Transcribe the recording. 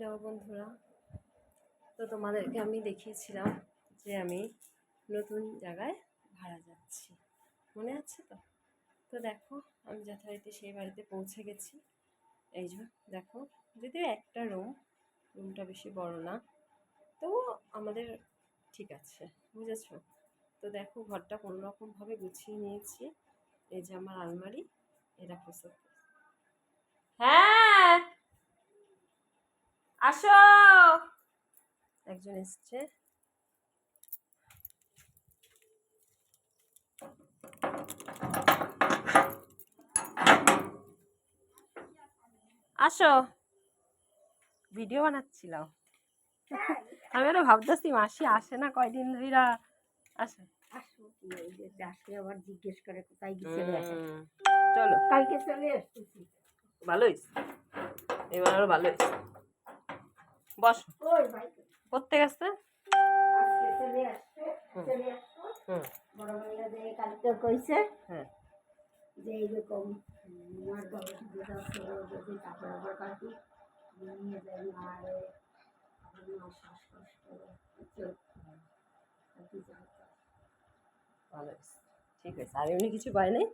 Hello বন্ধুরা। তো তোমাদেরকে আমি দেখিয়েছিলাম যে আমি নতুন জায়গায় ভাড়া যাচ্ছি। মনে আছে তো? তো দেখো, আমি যথারীতি সেই বাড়িতে পৌঁছে গেছি। এই যে, দেখো, যদিও একটা রুম রুমটা বেশি বড় না, তবুও আমাদের ঠিক আছে, বুঝেছ? তো দেখো, ঘরটা কোনো রকমভাবে গুছিয়ে নিয়েছি। এই যে আমার আলমারি এরা প্রসব হ্যাঁ! আসো। একজন এসছে। আসো। ভিডিও বানাচ্ছিলাম। আমি আরও ভাবতেছি মাসি আসে না কয়দিন ধইরা আসে। আবার জিজ্ঞেস করে কোথায়। চলো। কালকে চলে আসতেছি। ভালো হয়েছে। এবার আরও ভালো হয়েছে। বস। করতে গেছে যে হ্যাঁ। এইরকম তারপরে আবার কাকি। নিয়ে আর ঠিক আছে। আর এমনি কিছু পাই নাই?